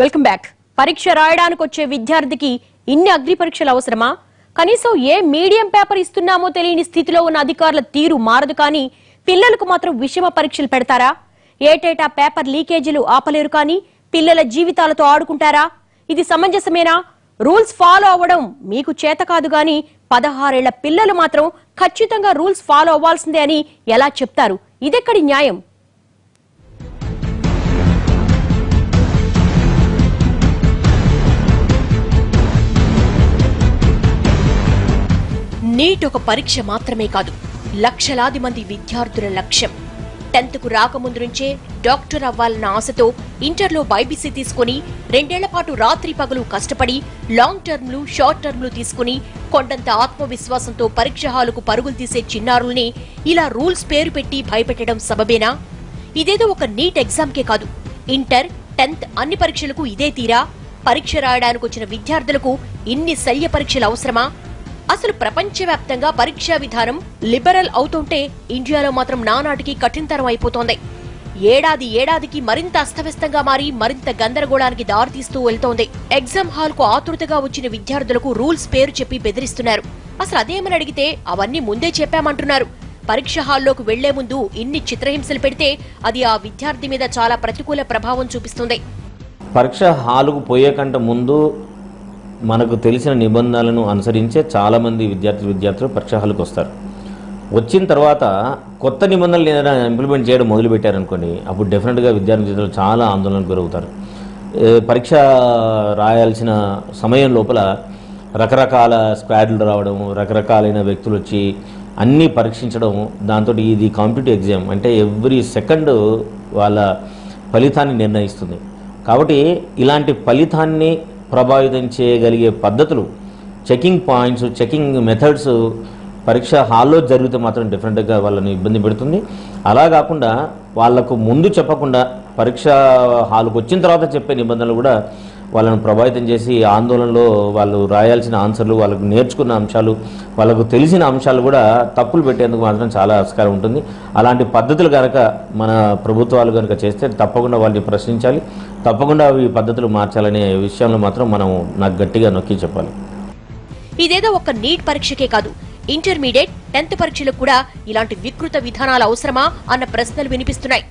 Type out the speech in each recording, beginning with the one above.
Welcome back పరీక్ష రాయడానికి వచ్చే విద్యార్థికి ఇన్ని అగ్ని పరీక్షలు అవసరమా? కనీసం ఏ మీడియం పేపర్ ఇస్తున్నామో తెలియని స్థితిలో ఉన్న అధికారుల తీరు మారదు కానీ పిల్లలకు మాత్రం విషమ పరీక్షలు పెడతారా? ఏటేటా పేపర్ లీకేజీలు ఆపలేరు కానీ పిల్లల జీవితాలతో ఆడుకుంటారా? ఇది సమంజసమేనా? రూల్స్ ఫాలో అవ్వడం మీకు చేత కాదు గాని పదహారేళ్ళ పిల్లలు మాత్రం ఖచ్చితంగా రూల్స్ ఫాలో అవ్వాల్సిందే అని ఎలా చెప్తారు? ఇదెక్కడి న్యాయం? నీట్ ఒక పరీక్ష మాత్రమే కాదు లక్షలాది మంది విద్యార్థుల లక్ష్యం. టెన్త్కు రాకముందు నుంచే డాక్టర్ అవ్వాలన్న ఆశతో ఇంటర్లో బైబీసీ తీసుకుని రెండేళ్ళ పాటు రాత్రి పగలు కష్టపడి లాంగ్ టర్మ్లు షార్ట్ టర్మ్లు తీసుకుని కొండంత ఆత్మవిశ్వాసంతో పరీక్ష హాలుకు పరుగులు తీసే చిన్నారుల్ని ఇలా రూల్స్ పేరు పెట్టి భయపెట్టడం సబబేనా? ఇదేదో ఒక నీట్ ఎగ్జామ్కే కాదు. ఇంటర్ టెన్త్ అన్ని పరీక్షలకు ఇదే తీరా? పరీక్ష రాయడానికి వచ్చిన విద్యార్థులకు ఇన్ని శల్య పరీక్షలు అవసరమా? అసలు ప్రపంచవ్యాప్తంగా పరీక్షా విధానం లిబరల్ అవుతుంటే ఇండియాలో మాత్రం నానాటికి కఠినతరం అయిపోతోంది. ఏడాది ఏడాదికి మరింత అస్తవ్యస్తంగా మారి మరింత గందరగోళానికి దారితీస్తూ వెళ్తోంది. ఎగ్జామ్ హాల్కు ఆతృతగా వచ్చిన విద్యార్థులకు రూల్స్ పేరు చెప్పి బెదిరిస్తున్నారు. అసలు అదేమని అడిగితే అవన్నీ ముందే చెప్పామంటున్నారు. పరీక్ష హాల్లోకి వెళ్ళే ముందు ఇన్ని చిత్రహింసలు పెడితే అది ఆ విద్యార్థి మీద చాలా ప్రతికూల ప్రభావం చూపిస్తుంది. పరీక్ష హాలుకు పోయే కంటే ముందు మనకు తెలిసిన నిబంధనలను అనుసరించే చాలామంది విద్యార్థి విద్యార్థులు పరీక్ష వస్తారు. వచ్చిన తర్వాత కొత్త నిబంధనలు ఏదైనా ఇంప్లిమెంట్ చేయడం మొదలుపెట్టారనుకోండి అప్పుడు డెఫినెట్గా విద్యార్థి విద్యార్థులు చాలా ఆందోళనకు గురవుతారు. పరీక్ష రాయాల్సిన సమయం లోపల రకరకాల స్క్వాడ్లు రావడం రకరకాలైన వ్యక్తులు వచ్చి అన్నీ పరీక్షించడం దాంతో ఇది కాంపిటేటివ్ ఎగ్జామ్ అంటే ఎవ్రీ సెకండ్ వాళ్ళ ఫలితాన్ని నిర్ణయిస్తుంది. కాబట్టి ఇలాంటి ఫలితాన్ని ప్రభావితం చేయగలిగే పద్ధతులు చెకింగ్ పాయింట్స్ చెకింగ్ మెథడ్స్ పరీక్ష హాల్లో జరిగితే మాత్రం డిఫరెంట్గా వాళ్ళని ఇబ్బంది పెడుతుంది. అలా కాకుండా వాళ్ళకు ముందు చెప్పకుండా పరీక్ష హాల్కి వచ్చిన తర్వాత చెప్పే నిబంధనలు కూడా వాళ్ళను ప్రభావితం చేసి ఆందోళనలో వాళ్ళు రాయాల్సిన ఆన్సర్లు వాళ్ళకు నేర్చుకున్న అంశాలు వాళ్ళకు తెలిసిన అంశాలు కూడా తప్పులు పెట్టేందుకు మాత్రం చాలా ఆస్కారం ఉంటుంది. అలాంటి పద్ధతులు కనుక మన ప్రభుత్వాలు కనుక చేస్తే తప్పకుండా వాళ్ళని ప్రశ్నించాలి. తప్పకుండా ఈ పద్ధతులు మార్చాలనే విషయంలో మాత్రం మనం నాకు గట్టిగా నొక్కి చెప్పాలి. ఇదేదో ఒక నీట్ పరీక్షకే కాదు. ఇంటర్మీడియట్ టెన్త్ పరీక్షలకు కూడా ఇలాంటి వికృత విధానాలు అవసరమా అన్న ప్రశ్నలు వినిపిస్తున్నాయి.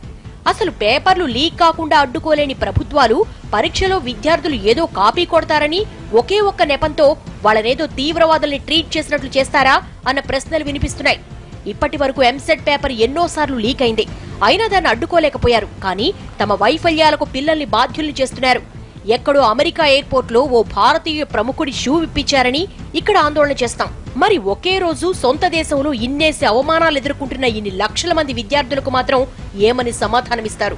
అసలు పేపర్లు లీక్ కాకుండా అడ్డుకోలేని ప్రభుత్వాలు పరీక్షలో విద్యార్థులు ఏదో కాపీ కొడతారని ఒకే ఒక్క నెపంతో వాళ్ళనేదో తీవ్రవాదుల్ని ట్రీట్ చేసినట్లు చేస్తారా అన్న ప్రశ్నలు వినిపిస్తున్నాయి. ఇప్పటి వరకు ఎంసెట్ పేపర్ ఎన్నోసార్లు లీక్ అయింది. అయినా దాన్ని అడ్డుకోలేకపోయారు. కానీ తమ వైఫల్యాలకు పిల్లల్ని బాధ్యుల్ని చేస్తున్నారు. ఎక్కడో అమెరికా ఎయిర్పోర్ట్లో ఓ భారతీయ ప్రముఖుడి షూ విప్పించారని ఇక్కడ ఆందోళన చేస్తాం. మరి ఒకే రోజు సొంత దేశంలో ఇన్నేసి అవమానాలు ఎదుర్కొంటున్న ఇన్ని లక్షల మంది విద్యార్థులకు మాత్రం ఏమని సమాధానమిస్తారు?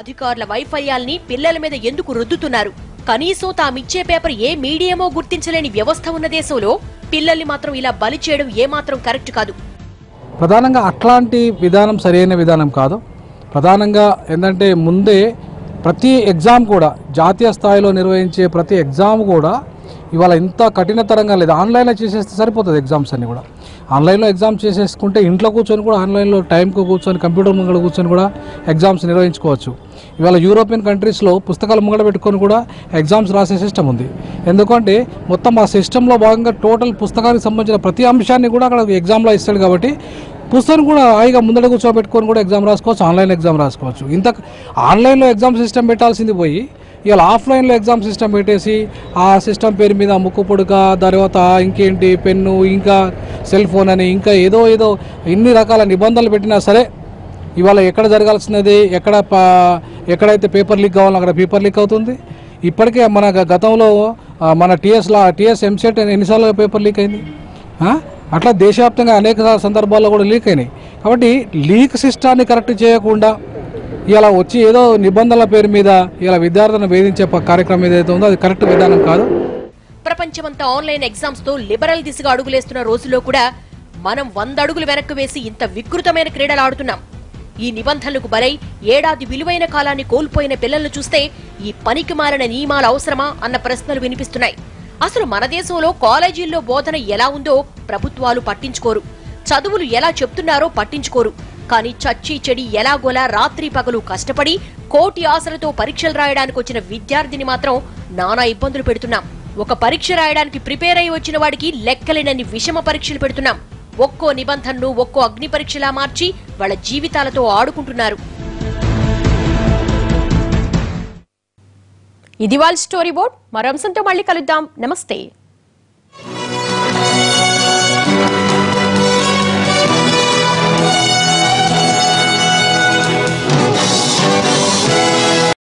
అధికారుల వైఫల్యాల్ని పిల్లల మీద ఎందుకు రుద్దుతున్నారు? కనీసం తామిచ్చే పేపర్ ఏ మీడియమో గుర్తించలేని వ్యవస్థ ఉన్న దేశంలో పిల్లల్ని మాత్రం ఇలా బలి చేయడం ఏమాత్రం కరెక్ట్ కాదు. ప్రధానంగా అట్లాంటి విధానం సరైన విధానం కాదు. ప్రధానంగా ఏంటంటే ముందే ప్రతి ఎగ్జామ్ కూడా జాతీయ స్థాయిలో నిర్వహించే ప్రతి ఎగ్జామ్ కూడా ఇవాళ ఇంత కఠినతరంగా లేదు. ఆన్లైన్లో చేసేస్తే సరిపోతుంది ఎగ్జామ్స్ అన్నీ కూడా. ఆన్లైన్లో ఎగ్జామ్స్ చేసేసుకుంటే ఇంట్లో కూర్చొని కూడా ఆన్లైన్లో టైంకు కూర్చొని కంప్యూటర్ ముంగడ కూర్చొని కూడా ఎగ్జామ్స్ నిర్వహించుకోవచ్చు. ఇవాళ యూరోపియన్ కంట్రీస్లో పుస్తకాలు ముంగడ పెట్టుకొని కూడా ఎగ్జామ్స్ రాసే సిస్టమ్ ఉంది. ఎందుకంటే మొత్తం ఆ సిస్టంలో భాగంగా టోటల్ పుస్తకానికి సంబంధించిన ప్రతి అంశాన్ని కూడా అక్కడ ఎగ్జామ్లో ఇస్తాడు కాబట్టి పుస్తకం కూడా హాయిగా ముందర కూర్చోబెట్టుకొని కూడా ఎగ్జామ్ రాసుకోవచ్చు ఆన్లైన్ ఎగ్జామ్ రాసుకోవచ్చు. ఇంత ఆన్లైన్లో ఎగ్జామ్ సిస్టమ్ పెట్టాల్సింది పోయి ఇవాళ ఆఫ్లైన్లో ఎగ్జామ్ సిస్టమ్ పెట్టేసి ఆ సిస్టమ్ పేరు మీద ముక్కు పొడుక తర్వాత ఇంకేంటి పెన్ను ఇంకా సెల్ ఫోన్ అని ఇంకా ఏదో ఏదో ఎన్ని రకాల నిబంధనలు పెట్టినా సరే ఇవాళ ఎక్కడ జరగాల్సినది ఎక్కడ ఎక్కడైతే పేపర్ లీక్ కావాలో అక్కడ పేపర్ లీక్ అవుతుంది. ఇప్పటికే మన గతంలో మన టీఎస్లా టీఎస్ ఎంసెట్ ఎన్నిసార్లు పేపర్ లీక్ అయింది. అట్లా దేశవ్యాప్తంగా అనేక సందర్భాల్లో కూడా లీక్ అయినాయి. కాబట్టి లీక్ సిస్టాన్ని కరెక్ట్ చేయకుండా ఇలా వచ్చి ఏదో నిబంధనల పేరు మీద ఇలా విద్యార్థులను వేధించే కార్యక్రమం ఏదైతే ఉందో అది కరెక్ట్ విధానం కాదు. ప్రపంచమంతా ఆన్లైన్ ఎగ్జామ్స్తో లిబరల్ దిశగా అడుగులేస్తున్న రోజుల్లో కూడా మనం వంద అడుగులు వెనక్కు వేసి ఇంత వికృతమైన క్రీడలు ఆడుతున్నాం. ఈ నిబంధనలకు బలై ఏడాది విలువైన కాలాన్ని కోల్పోయిన పిల్లలను చూస్తే ఈ పనికి మారిన నియమాలు అవసరమా అన్న ప్రశ్నలు వినిపిస్తున్నాయి. అసలు మన దేశంలో కాలేజీల్లో బోధన ఎలా ఉందో ప్రభుత్వాలు పట్టించుకోరు. చదువులు ఎలా చెప్తున్నారో పట్టించుకోరు. కానీ చచ్చి చెడి ఎలాగోలా రాత్రి పగలు కష్టపడి కోటి ఆశలతో పరీక్షలు రాయడానికి వచ్చిన విద్యార్థిని మాత్రం నానా ఇబ్బందులు పెడుతున్నాం. ఒక పరీక్ష రాయడానికి ప్రిపేర్ అయి వచ్చిన వాడికి లెక్కలేనన్ని విషమ పరీక్షలు పెడుతున్నాం. ఒక్కో నిబంధనను ఒక్కో అగ్ని పరీక్షలా మార్చి వాళ్ళ జీవితాలతో ఆడుకుంటున్నారు. ఇది వాళ్ళ స్టోరీ బోర్డ్. మరో అంశంతో మళ్ళీ కలుద్దాం. నమస్తే.